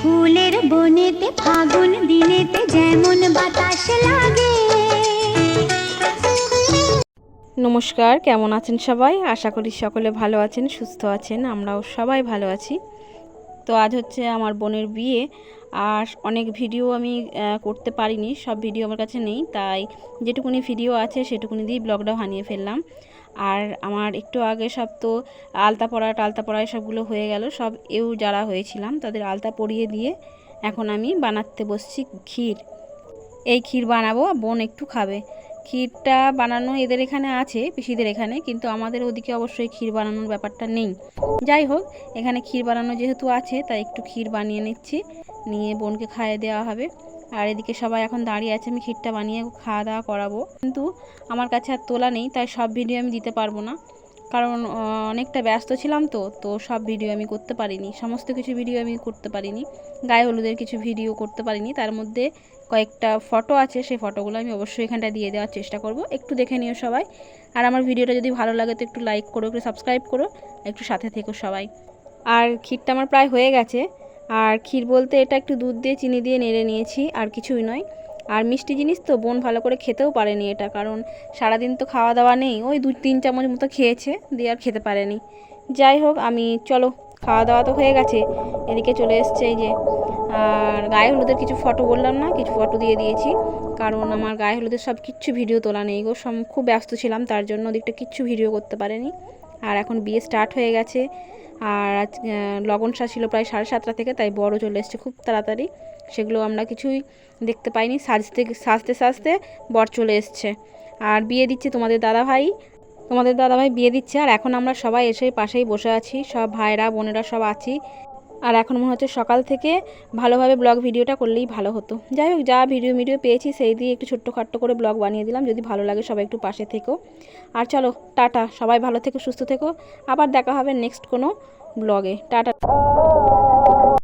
ফুলের বনেতে, ফাগুন দিনেতে যেমন বাতাস লাগে। নমস্কার, কেমন আছেন সবাই? আশা করি সকলে ভালো আছেন, সুস্থ আছেন, আমরাও সবাই ভালো আছি। তো আজ হচ্ছে আমার বোনের বিয়ে, আর অনেক ভিডিও আমি করতে পারিনি, সব ভিডিও আমার কাছে নেই, তাই যেটুকুনি ভিডিও আছে সেটুকুনি দিয়ে ব্লগটাও বানিয়ে ফেললাম। আর আমার একটু আগে সব তো আলতা পড়া, টালতা পড়া সবগুলো হয়ে গেল। সব এও যারা হয়েছিলাম, তাদের আলতা পরিয়ে দিয়ে এখন আমি বানাতে বসছি ক্ষীর। এই ক্ষীর বানাবো বোন একটু খাবে। ক্ষীরটা বানানো এদের এখানে আছে, পিসিদের এখানে, কিন্তু আমাদের ওদিকে অবশ্যই ক্ষীর বানানোর ব্যাপারটা নেই। যাই হোক, এখানে ক্ষীর বানানো যেহেতু আছে, তাই একটু ক্ষীর বানিয়ে নিচ্ছি। নিয়ে বোনকে খাইয়ে দেওয়া হবে। আর এদিকে সবাই এখন দাঁড়িয়ে আছে, আমি ক্ষীরটা বানিয়ে খাওয়া দাওয়া করাবো। কিন্তু আমার কাছে আর তোলা নেই, তাই সব ভিডিও আমি দিতে পারব না। কারণ অনেকটা ব্যস্ত ছিলাম তো তো সব ভিডিও আমি করতে পারিনি। সমস্ত কিছু ভিডিও আমি করতে পারিনি। গায়ে হলুদের কিছু ভিডিও করতে পারিনি। তার মধ্যে কয়েকটা ফটো আছে, সেই ফটোগুলো আমি অবশ্যই এখানটা দিয়ে দেওয়ার চেষ্টা করব। একটু দেখে নিও সবাই। আর আমার ভিডিওটা যদি ভালো লাগে তো একটু লাইক করো, একটু সাবস্ক্রাইব করো, একটু সাথে থেকো সবাই। আর ক্ষীরটা আমার প্রায় হয়ে গেছে। আর ক্ষীর বলতে এটা একটু দুধ দিয়ে, চিনি দিয়ে নেড়ে নিয়েছি, আর কিছুই নয়। আর মিষ্টি জিনিস তো বোন ভালো করে খেতেও পারেনি এটা, কারণ সারাদিন তো খাওয়া দাওয়া নেই, ওই দু তিন চামচ মতো খেয়েছে, দিয়ে আর খেতে পারেনি। যাই হোক, আমি, চলো, খাওয়া দাওয়া তো হয়ে গেছে, এদিকে চলে এসছে এই যে, আর গায়ে হলুদের কিছু ফটো বললাম না, কিছু ফটো দিয়ে দিয়েছি, কারণ আমার গায়ে হলুদের সব কিচ্ছু ভিডিও তোলা নেই গো সব খুব ব্যস্ত ছিলাম, তার জন্য ওদিকটা কিচ্ছু ভিডিও করতে পারেনি। আর এখন বিয়ে স্টার্ট হয়ে গেছে। আর আজ লগন ছিল প্রায় সাড়ে সাতটা থেকে, তাই বড় চলে এসছে খুব তাড়াতাড়ি। সেগুলো আমরা কিছুই দেখতে পাইনি, সাজতে সাজতে সাজতে বর চলে এসছে। আর বিয়ে দিচ্ছে তোমাদের দাদা ভাই তোমাদের দাদাভাই বিয়ে দিচ্ছে, আর এখন আমরা সবাই এসে পাশেই বসে আছি, সব ভাইরা বোনেরা সব আছি। আর এখন মনে হচ্ছে সকাল থেকে ভালোভাবে ব্লগ ভিডিওটা করলেই ভালো হতো। যাই হোক, যা ভিডিও ভিডিও পেয়েছি সেই দিয়ে একটু ছোট্ট খাট্ট করে ব্লগ বানিয়ে দিলাম। যদি ভালো লাগে সবাই একটু পাশে থেকো। আর চলো, টাটা। সবাই ভালো থেকো, সুস্থ থেকো। আবার দেখা হবে নেক্সট কোনো ব্লগে। টাটা।